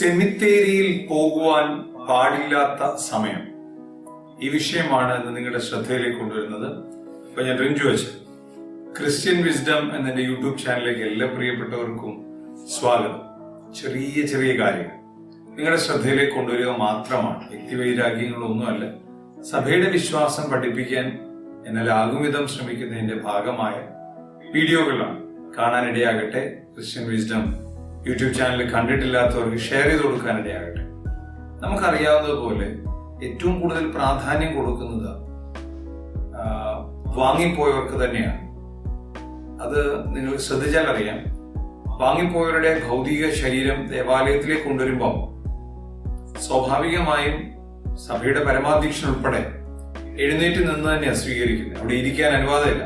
സെമിത്തേരിയിൽ പോകുവാൻ പാടില്ലാത്ത സമയം. ഈ വിഷയമാണ് ഇന്ന് നിങ്ങളുടെ ശ്രദ്ധയിലേക്ക് കൊണ്ടുവരുന്നത്. അപ്പൊ ഞാൻ റിഞ്ചു വെച്ച് ക്രിസ്ത്യൻ വിസ്ഡം എന്നെ യൂട്യൂബ് ചാനലിലേക്ക് എല്ലാ പ്രിയപ്പെട്ടവർക്കും സ്വാഗതം. ചെറിയ ചെറിയ കാര്യങ്ങൾ. നിങ്ങളുടെ ശ്രദ്ധയിലേക്ക് കൊണ്ടുവരിക മാത്രമാണ്. വ്യക്തിവൈരാഗ്യങ്ങളൊന്നുമല്ല സഭയുടെ വിശ്വാസം പഠിപ്പിക്കാൻ എന്നാൽ വിധം ശ്രമിക്കുന്നതിന്റെ ഭാഗമായ വീഡിയോകളാണ് കാണാനിടയാകട്ടെ ക്രിസ്ത്യൻ വിസ്ഡം യൂട്യൂബ് ചാനൽ കണ്ടിട്ടില്ലാത്തവർക്ക് ഷെയർ ചെയ്ത് കൊടുക്കാനിടയാകട്ടെ നമുക്കറിയാവുന്നതുപോലെ ഏറ്റവും കൂടുതൽ പ്രാധാന്യം കൊടുക്കുന്നത് വാങ്ങിപ്പോയവർക്ക് തന്നെയാണ്. അത് നിങ്ങൾ ശ്രദ്ധിച്ചാൽ അറിയാം. വാങ്ങിപ്പോയവരുടെ ഭൗതിക ശരീരം ദേവാലയത്തിലേക്ക് കൊണ്ടുവരുമ്പോൾ സ്വാഭാവികമായും സഭയുടെ പരമാധ്യക്ഷൻ ഉൾപ്പെടെ എഴുന്നേറ്റ് നിന്ന് തന്നെ സ്വീകരിക്കുന്നത്. അവിടെ ഇരിക്കാൻ അനുവാദമില്ല.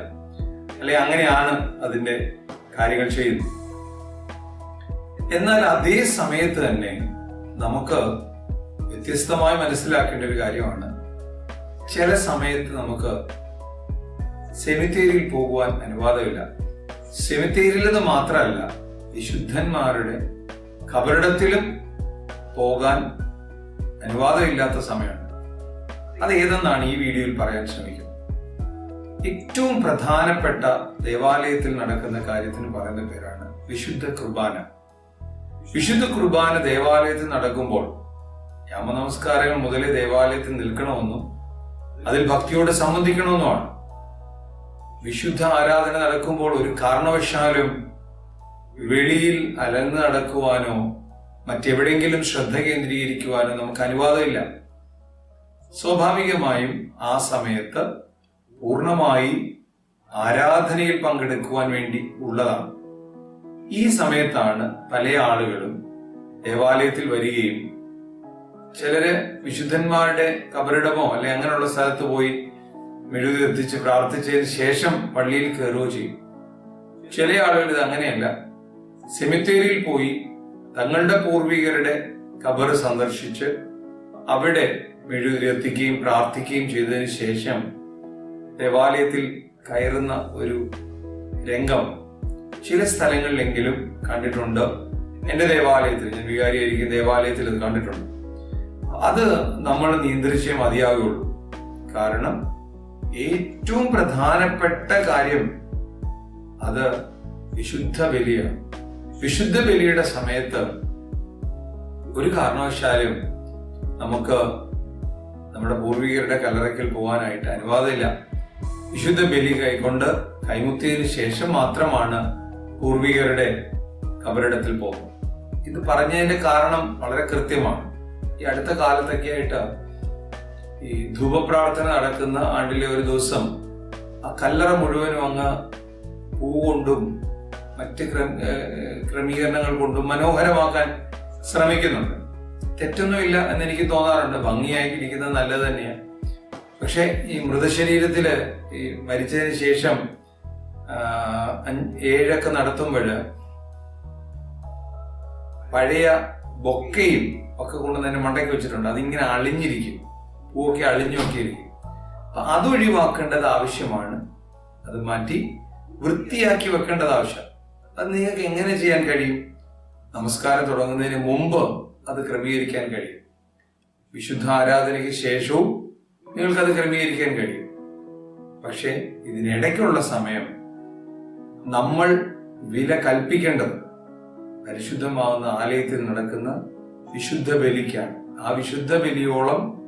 അല്ലെ അങ്ങനെയാണ് അതിന്റെ കാര്യങ്ങൾ ചെയ്യുന്നത്. എന്നാൽ അതേ സമയത്ത് തന്നെ നമുക്ക് വ്യത്യസ്തമായി മനസ്സിലാക്കേണ്ട ഒരു കാര്യമാണ്. ചില സമയത്ത് നമുക്ക് സെമിത്തേരിയിൽ പോകുവാൻ അനുവാദമില്ല. സെമിത്തേരിയിൽ നിന്ന് മാത്രമല്ല വിശുദ്ധന്മാരുടെ കബറിടത്തിലും പോകാൻ അനുവാദമില്ലാത്ത സമയമാണ്. അത് ഏതെന്നാണ് ഈ വീഡിയോയിൽ പറയാൻ ശ്രമിക്കുന്നത്. ഏറ്റവും പ്രധാനപ്പെട്ട ദേവാലയത്തിൽ നടക്കുന്ന കാര്യത്തിന് പറയുന്ന പേരാണ് വിശുദ്ധ കുർബാന. വിശുദ്ധ കുർബാന ദേവാലയത്തിൽ നടക്കുമ്പോൾ യാമനമസ്കാരങ്ങൾ മുതലേ ദേവാലയത്തിൽ നിൽക്കണമെന്നും അതിൽ ഭക്തിയോടെ സംബന്ധിക്കണമെന്നുമാണ്. വിശുദ്ധ ആരാധന നടക്കുമ്പോൾ ഒരു കാരണവശാലും വെളിയിൽ അലന്ന് നടക്കുവാനോ മറ്റെവിടെയെങ്കിലും ശ്രദ്ധ കേന്ദ്രീകരിക്കുവാനോ നമുക്ക് അനുവാദമില്ല. സ്വാഭാവികമായും ആ സമയത്ത് പൂർണമായി ആരാധനയിൽ പങ്കെടുക്കുവാൻ വേണ്ടി ഉള്ളതാണ്. ഈ സമയത്താണ് പല ആളുകളും ദേവാലയത്തിൽ വരികയും ചിലര് വിശുദ്ധന്മാരുടെ കബറിടമോ അല്ലെ അങ്ങനെയുള്ള സ്ഥലത്ത് പോയി മെഴുകി എത്തിച്ച് പ്രാർത്ഥിച്ചതിന് ശേഷം പള്ളിയിൽ കയറുകയോ ചെയ്യും. ചില ആളുകൾ ഇത് അങ്ങനെയല്ല. സെമിത്തേരിയിൽ പോയി തങ്ങളുടെ പൂർവികരുടെ കബർ സന്ദർശിച്ച് അവിടെ മെഴുകി എത്തിക്കുകയും പ്രാർത്ഥിക്കുകയും ചെയ്തതിന് ശേഷം ദേവാലയത്തിൽ കയറുന്ന ഒരു രംഗം ചില സ്ഥലങ്ങളിലെങ്കിലും കണ്ടിട്ടുണ്ട്. എന്റെ ദേവാലയത്തിൽ ഞാൻ വികാരിയായിരിക്കും ദേവാലയത്തിൽ അത് കണ്ടിട്ടുണ്ട്. അത് നമ്മൾ നിയന്ത്രിച്ചേ മതിയാകുള്ളൂ കാരണം ഏറ്റവും പ്രധാനപ്പെട്ട കാര്യം അത് വിശുദ്ധ ബലിയാണ് വിശുദ്ധ ബലിയുടെ സമയത്ത് ഒരു കാരണവശാലും നമുക്ക് നമ്മുടെ പൂർവികരുടെ കല്ലറയ്ക്കൽ പോകാനായിട്ട് അനുവാദമില്ല. വിശുദ്ധ ബലി കൈക്കൊണ്ട് കൈമുത്തിയതിനു ശേഷം മാത്രമാണ് പൂർവികരുടെ കബറിടത്തിൽ പോകും ഇത് പറഞ്ഞതിന്റെ കാരണം വളരെ കൃത്യമാണ്. ഈ അടുത്ത കാലത്തൊക്കെ ആയിട്ട് ഈ ധൂപപ്രാർത്ഥന നടക്കുന്ന ആണ്ടിലെ ഒരു ദിവസം ആ കല്ലറ മുഴുവനും അങ്ങ് പൂ കൊണ്ടും മറ്റ് ക്രമീകരണങ്ങൾ കൊണ്ടും മനോഹരമാക്കാൻ ശ്രമിക്കുന്നുണ്ട്. തെറ്റൊന്നുമില്ല എന്ന് എനിക്ക് തോന്നാറുണ്ട് ഭംഗിയായിട്ടിരിക്കുന്നത് നല്ലത് തന്നെയാണ്. പക്ഷെ ഈ മൃതശരീരത്തിൽ ഈ മരിച്ചതിന് ശേഷം ഏഴൊക്കെ നടത്തുമ്പോൾ പഴയ ബൊക്കയും ഒക്കെ കൊണ്ട് തന്നെ മണ്ടയ്ക്ക് വെച്ചിട്ടുണ്ട്. അതിങ്ങനെ അളിഞ്ഞിരിക്കും. പൂവൊക്കെ അളിഞ്ഞൊക്കെ ഇരിക്കും അപ്പൊ അത് ഒഴിവാക്കേണ്ടത് ആവശ്യമാണ്. അത് മാറ്റി വൃത്തിയാക്കി വെക്കേണ്ടത് ആവശ്യം അത് നിങ്ങൾക്ക് എങ്ങനെ ചെയ്യാൻ കഴിയും? നമസ്കാരം തുടങ്ങുന്നതിന് മുമ്പ് അത് ക്രമീകരിക്കാൻ കഴിയും. വിശുദ്ധ ആരാധനയ്ക്ക് ശേഷവും നിങ്ങൾക്കത് ക്രമീകരിക്കാൻ കഴിയും. പക്ഷേ ഇതിനിടയ്ക്കുള്ള സമയം നമ്മൾ വില കൽപ്പിക്കേണ്ടത് പരിശുദ്ധമാവുന്ന ആലയത്തിൽ നടക്കുന്ന വിശുദ്ധ ബലിക്കാണ്. ആ വിശുദ്ധ ബലിയോളം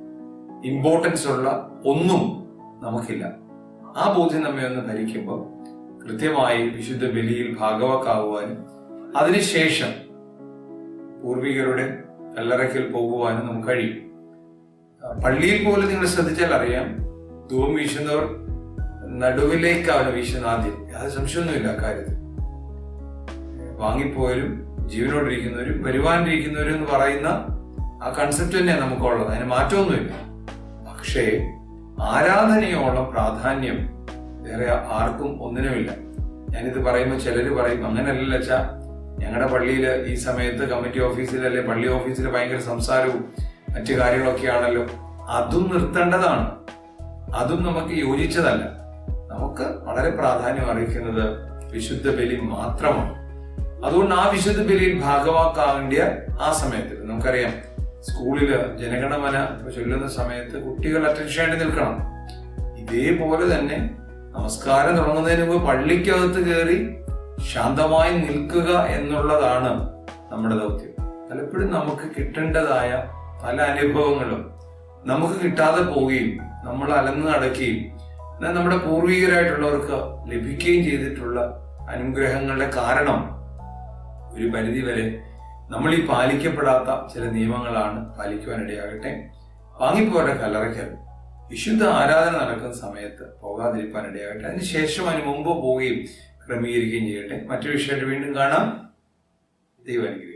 ഇമ്പോർട്ടൻസ് ഉള്ള ഒന്നും നമുക്കില്ല. ആ ബോധ്യം നമ്മെ ഒന്ന് ഭരിക്കുമ്പോൾ കൃത്യമായി വിശുദ്ധ ബലിയിൽ ഭാഗവാക്കാവുവാനും അതിനുശേഷം പൂർവികരുടെ കല്ലറയ്ക്കൽ പോകുവാനും നമുക്ക് കഴിയും. പള്ളിയിൽ പോലും നിങ്ങൾ ശ്രദ്ധിച്ചാൽ അറിയാം ധൂപം വീശുന്നവർ നടുവിലേക്കാണ് വീശുന്ന ആദ്യം. അത് സംശയമൊന്നുമില്ല അക്കാര്യത്തിൽ വാങ്ങിപ്പോയവരും ജീവനോടിരിക്കുന്നവരും വരുവാനിരിക്കുന്നവരും എന്ന് പറയുന്ന ആ കൺസെപ്റ്റ് തന്നെയാണ് നമുക്കുള്ളത്. അതിന് മാറ്റമൊന്നുമില്ല. പക്ഷേ ആരാധനയോളം പ്രാധാന്യം വേറെ ആർക്കും ഒന്നിനുമില്ല. ഞാനിത് പറയുമ്പോൾ ചിലർ പറയും അങ്ങനെയല്ല വെച്ചാൽ ഞങ്ങളുടെ പള്ളിയിൽ ഈ സമയത്ത് കമ്മിറ്റി ഓഫീസിൽ അല്ലെ പള്ളി ഓഫീസിൽ ഭയങ്കര സംസാരവും മറ്റു കാര്യങ്ങളൊക്കെ ആണല്ലോ അതും നിർത്തേണ്ടതാണ്. അതും നമുക്ക് യോജിച്ചതല്ല. നമുക്ക് വളരെ പ്രാധാന്യം അറിയിക്കുന്നത് വിശുദ്ധ ബലി മാത്രമാണ്. അതുകൊണ്ട് ആ വിശുദ്ധ ബലിയിൽ ഭാഗവാക്കാവേണ്ടിയ ആ സമയത്ത് നമുക്കറിയാം സ്കൂളിൽ ജനഗണമന ചൊല്ലുന്ന സമയത്ത് കുട്ടികൾ അറ്റൻഷൻ ആയിട്ട് നിൽക്കണം. ഇതേപോലെ തന്നെ നമസ്കാരം തുടങ്ങുന്നതിന് മുമ്പ് പള്ളിക്കകത്ത് കയറി ശാന്തമായി നിൽക്കുക എന്നുള്ളതാണ് നമ്മുടെ ദൗത്യം. പലപ്പോഴും നമുക്ക് കിട്ടേണ്ടതായ പല അനുഭവങ്ങളും നമുക്ക് കിട്ടാതെ പോവുകയും നമ്മൾ അലന്ന് നടക്കുകയും എന്നാൽ നമ്മുടെ പൂർവികരായിട്ടുള്ളവർക്ക് ലഭിക്കുകയും ചെയ്തിട്ടുള്ള അനുഗ്രഹങ്ങളുടെ കാരണം ഒരു പരിധി വരെ നമ്മൾ ഈ പാലിക്കപ്പെടാത്ത ചില നിയമങ്ങളാണ് പാലിക്കുവാനിടയാകട്ടെ. വാങ്ങിപ്പോരുടെ കലറയ്ക്കൽ വിശുദ്ധ ആരാധന നടക്കുന്ന സമയത്ത് പോകാതിരിക്കാനിടയാകട്ടെ. അതിനുശേഷം അതിന് മുമ്പ് പോവുകയും ക്രമീകരിക്കുകയും ചെയ്യട്ടെ. മറ്റു വിഷയമായിട്ട് വീണ്ടും കാണാം. ദൈവം അനുഗ്രഹിക്കട്ടെ.